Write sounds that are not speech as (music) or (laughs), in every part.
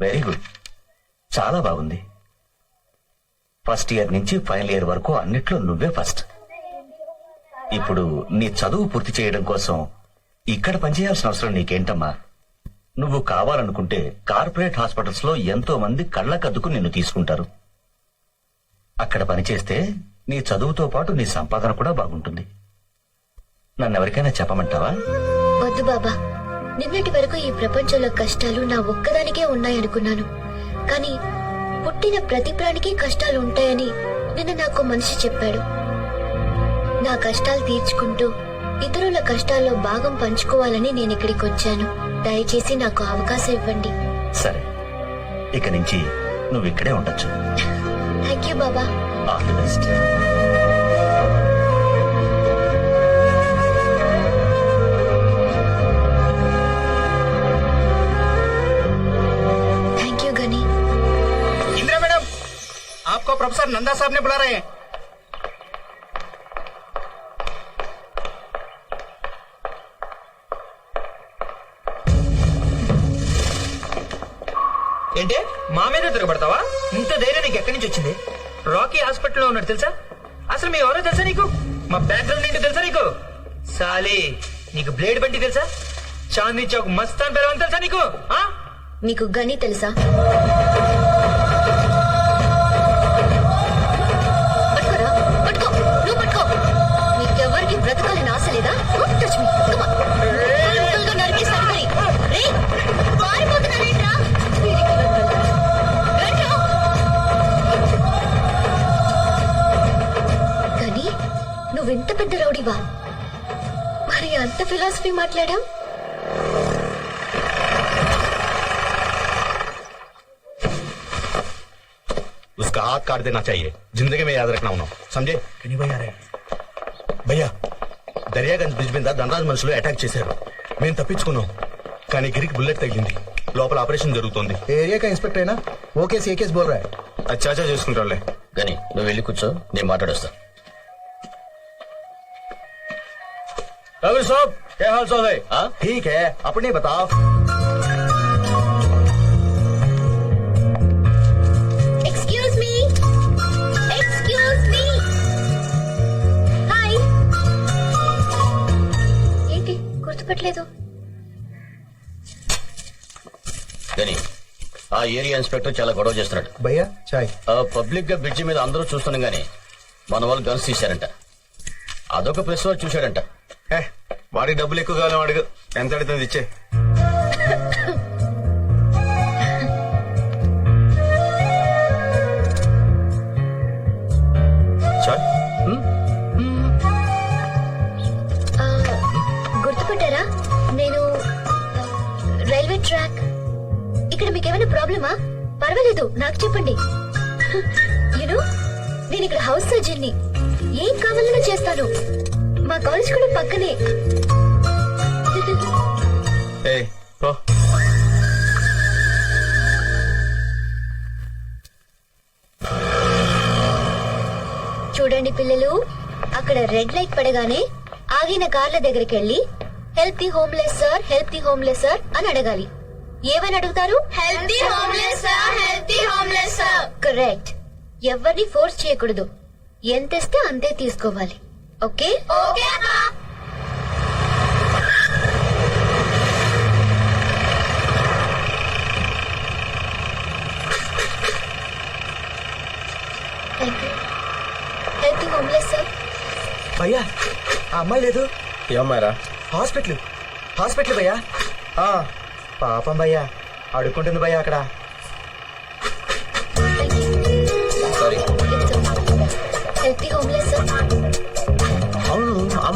Very good చాలా బాగుంది. First year నుంచి ఫైనల్ ఇయర్ వరకు అన్నిట్లో నువ్వే ఫస్ట్ ఇప్పుడు నీ చదువు పూర్తి చేయడం కోసం ఇక్కడ పనిచేయాల్సిన అవసరం నీకేంటమ్మా? నువ్వు కావాలనుకుంటే కార్పొరేట్ హాస్పిటల్స్లో ఎంతో మంది కళ్ళకద్దుకు నిన్ను తీసుకుంటారు. అక్కడ పనిచేస్తే నీ చదువుతో పాటు నీ సంపాదన కూడా బాగుంటుంది. నన్ను ఎవరికైనా చెప్పమంటావా? వద్దు బాబా. నిన్నటి వరకు ఈ ప్రపంచంలో కష్టాలు నా ఒక్కదానికే ఉన్నాయనుకున్నాను. కానీ పుట్టిన ప్రతి ప్రాణికి కష్టాలు ఉంటాయని నిన్న నాకు మనిషి చెప్పాడు. నా కష్టాలు తీర్చుకుంటూ ఇతరుల కష్టాల్లో భాగం పంచుకోవాలని నేను ఇక్కడికి వచ్చాను. దయచేసి నాకు అవకాశం ఇవ్వండి. సరే. ఇక నుంచి నువ్వు ఇక్కడే ఉండొచ్చు. Thank you Baba. All the best. आपको प्रोफेसर नंदा साहब ने बुला रहे हैं ఏంటి మా మీద తిరగబడతావా ఇంత ధైర్యం నీకు ఎక్కడి నుంచి వచ్చింది రాకీ హాస్పిటల్లో ఉన్నాడు తెలుసా అసలు మీ ఎవరో తెలుసా నీకు మా బ్యాక్గ్రౌండ్ ఏంటో తెలుసా నీకు సాలి నీకు బ్లేడ్ బండి తెలుసా చాందీ చౌక్ మస్తాన్ పేరు తెలుసా నీకు ఆ? నీకు గని తెలుసా అంత ఫిలాసఫీ మాట్లాడావు उसका हाथ काट देना चाहिए जिंदगी में याद रखना उन्होंने समझे భయ్యా దర్యాగంజ్ బ్రిడ్జ్ మీద ధనరాజ్ మనుషులు అటాక్ చేశారు మేము తప్పించుకున్నాం కానీ గిరికి బుల్లెట్ తగిలింది లోపల ఆపరేషన్ జరుగుతోంది एरिया का इंस्पेक्टर है ना वो केस ये केस बोल रहा है అచ్చాచా చేసుకుంటారులే గని నువ్వు వెళ్ళి కూర్చో నేను మాట్లాడొస్తా రవి సాబ్ ఏ హాల్ సాబ్ హై ఆ? ठीक है अपने बताओ excuse me excuse me hi ఏంటి గుర్తుపట్టలేదు గని ఆ ఏరియా ఇన్స్పెక్టర్ చాలా గొడవ చేస్తున్నాడు भैया चाय ఆ పబ్లిక్ గా బ్రిడ్జి మీద అందరూ చూస్తున్నాం గానీ మన వాళ్ళు గన్స్ తీశారంట అదొక ప్రెస్ వాళ్ళు చూశాడంట ఏ, వాడికి డబ్బులు ఎక్కువ కావాలి వాడికి ఎంత అడుగుతుంది ఇచ్చే? గుర్తుపట్టారా? నేను రైల్వే ట్రాక్. ఇక్కడ మీకేమైనా ప్రాబ్లమా? పర్వాలేదు నాకు చెప్పండి. (laughs) నేను నేను ఇక్కడ హౌస్ సర్జన్ని. ఏం కావాలన్నా చేస్తాను. మా కాలేజ్ కూడా పక్కనే. ఏ పో. చూడండి పిల్లలు అక్కడ రెడ్ లైట్ పడగానే ఆగిన కార్ల దగ్గరికి వెళ్ళి help the homeless sir help the homeless sir అని అడగాలి. ఏమని అడుగుతారు? Homeless sir homeless sir correct ఎవరిని ఫోర్స్ చేయకూడదు. ఎంత ఇస్తే అంతే తీసుకోవాలి. ఓకే? భయ్యా ఆ అమ్మాయి లేదు. ఏమ్మారా హాస్పిటల్. హాస్పిటల్ భయ్యా. ఆ, పాపం భయ్యా. అడుక్కుంటుంది భయ్యా అక్కడ.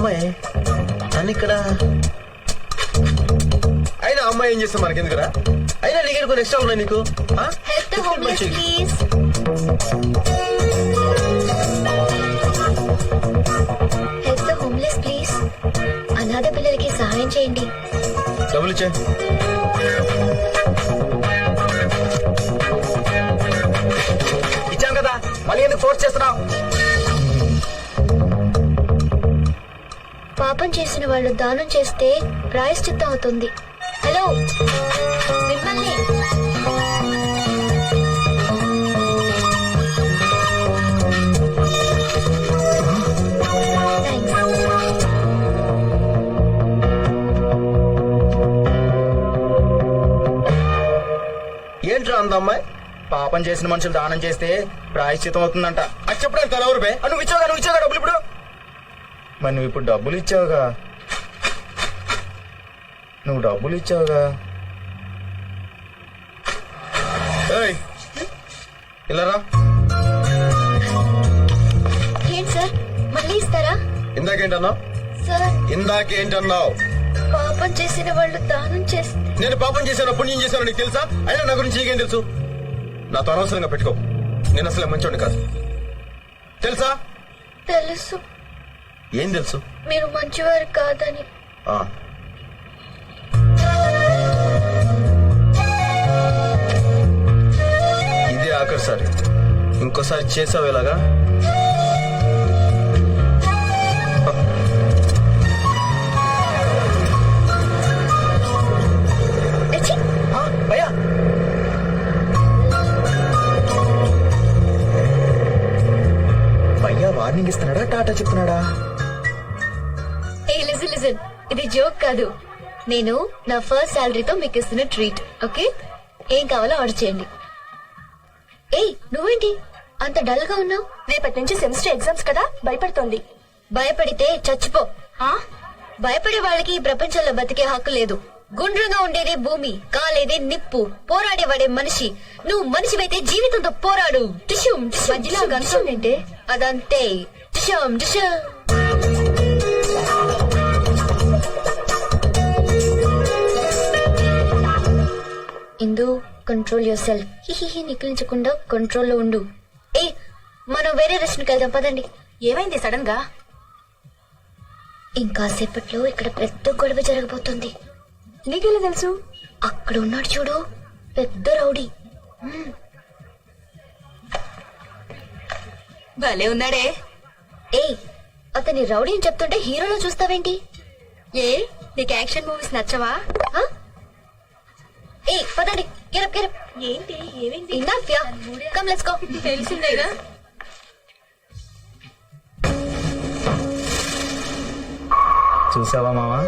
అమ్మాయి. నన్ను ఇక్కడ అయినా అమ్మాయి ఏం చేస్తే మనకెందుకురా? అయినా నీకు కొన్ని ఇష్టం ఉన్నాయి నీకు? అనాథ పిల్లలకి సహాయం చేయండి. డబ్బులు ఇచ్చే ఇచ్చాను కదా. మళ్ళీ ఎందుకు ఫోర్స్ చేస్తున్నావు? పాపం చేసిన వాళ్ళు దానం చేస్తే ప్రాయశ్చిత్తం అవుతుంది. హలో? మిమ్మల్ని? ఏంట్రా అందమ్మాయి? పాపం చేసిన మనుషులు దానం చేస్తే ప్రాయశ్చితం అవుతుందంట. అది చెప్పడానికి తల ఎవరు బే నువ్వు ఇచ్చావు నువ్వు ఇచ్చావు డబ్బులు ఇప్పుడు మరి నువ్వు ఇప్పుడు డబ్బులు ఇచ్చావుగా. నువ్వు డబ్బులు ఇచ్చావుగా. ఇలా రా. ఏంటి సార్? మళ్ళీ ఇస్తారా? ఇందాకేంటన్నావు సార్. ఇందాకేంటన్నావు పాపం చేసిన వాళ్ళు దానం చేస్తే నేను పాపం చేశాను పుణ్యం చేశాను నీకు తెలుసా? అయినా నా గురించి నీకేం తెలుసు? నాతో అనవసరంగా పెట్టుకో. నేను అసలు మంచోడిని కాదు. తెలుసా? తెలుసు. ఏం తెలుసు? మీరు మంచివారు కాదని. ఆ, ఇదే ఆఖరిసారి. ఇంకోసారి చేసావు ఇలాగా అచ్చి! ఆ, భయ్యా భయ్యా వార్నింగ్ ఇస్తున్నాడా? టాటా చెప్తున్నాడా? ఇది జోక్ కాదు. నేను నా ఫస్ట్ శాలరీతో మీకు ఇస్తున్న ట్రీట్ ఓకే ఏం కావాలో ఆర్డర్ చేయండి. ఏయ్ నువ్వేంటి? అంత డల్గా ఉన్నావు? రేపటి నుంచి సెమిస్టర్ ఎగ్జామ్స్ కదా భయపడుతోంది. భయపడితే చచ్చిపో. భయపడే వాళ్ళకి ఈ ప్రపంచంలో బతికే హక్కు లేదు. గుండ్రంగా ఉండేదే భూమి కాలేదే నిప్పు పోరాడేవాడే మనిషి. నువ్వు మనిషివైతే జీవితంతో పోరాడు. టిషుం టిషుం, మధ్యలో టిషుం, గంట టిషుం. ఏంటే? అదంతే. టిషుం టిషుం. ఇందు కంట్రోల్ యువర్ సెల్ఫ్ హిహిహి నికిలించకుండా కంట్రోల్లో ఉండు. ఏ మనం వేరే రెస్టారెంట్కి వెళ్దాం పదండి. ఏమైంది సడన్గా? ఇంకాసేపట్లో ఇక్కడ పెద్ద గొడవ జరగబోతుంది. నీకెలా తెలుసు? అక్కడ ఉన్నాడు చూడు పెద్ద రౌడీ. భలే ఉన్నాడే. ఏయ్ అతని రౌడీ అని చెప్తుంటే హీరోలో చూస్తావేంటి? ఏ నీకు యాక్షన్ మూవీస్ నచ్చవా? ఆ? ఏయ్ పదండి గెరప్ గెరప్ ఏంటి? ఏమైంది? Enough yeah come let's go తెలిసిందేగా? చూసావా మావా?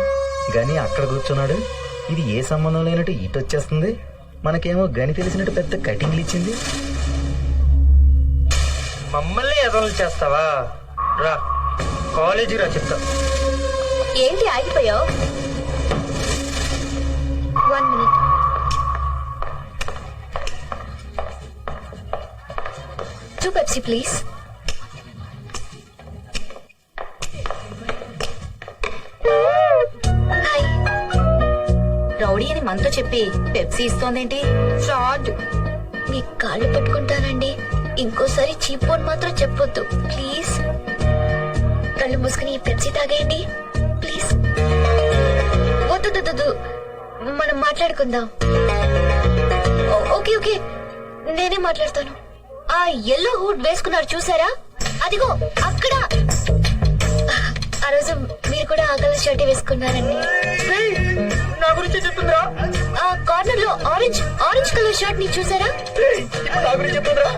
గని అక్కడ కూర్చున్నాడు. ఇది ఏ సంబంధం లేనట్టు ఇటు వచ్చేస్తుంది? మనకేమో గని తెలిసినట్టు పెద్ద కటింగ్లు ఇచ్చింది. మమ్మల్ని ఎదలు చేస్తావా? రా కాలేజీ రా చెప్తా. ఏంటి ఆగిపోయావు? One minute two Pepsi please hi rowdy అని మనతో చెప్పి పెప్సీ ఇస్తోందేంటి? ఫ్రాడ్ మీ కాళ్ళు పట్టుకుంటానండి. ఇంకోసారి చీప్ అని మాత్రం చెప్పొద్దు. ప్లీజ్ కళ్ళు మూసుకుని పెప్సీ తాగేయండి. ప్లీజ్ వద్దు మనం మాట్లాడుకుందాం. Okay okay. నేనే మాట్లాడతాను. ఆ ఎల్లో హూడ్ వేసుకున్నారు చూసారా? అదిగో అక్కడ. ఆ రోజు మీరు కూడా ఆ కలర్ షర్ట్ వేసుకున్నారండి. నా గురించి చెప్తుందిరా. ఆ కార్నర్లో ఆరెంజ్ ఆరెంజ్ కలర్ షర్ట్ని చూసారా? నా గురించి చెప్తుందిరా.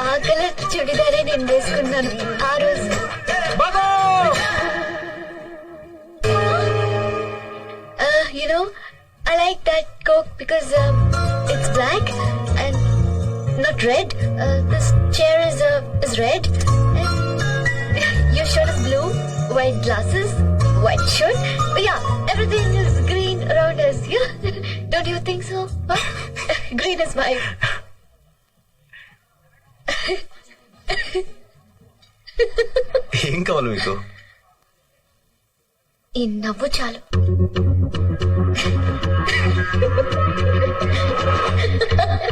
ఆ కలర్ చుడిదారే నేను వేసుకున్నాను ఆ రోజు. You know I like that coke Because it's black and not red this chair is is red (laughs) your shirt is blue white glasses white shirt yeah everything is green around us yeah (laughs) don't you think so huh? (laughs) green is my ఏం కావాలి మీకు ఈ నవ్వు చాలు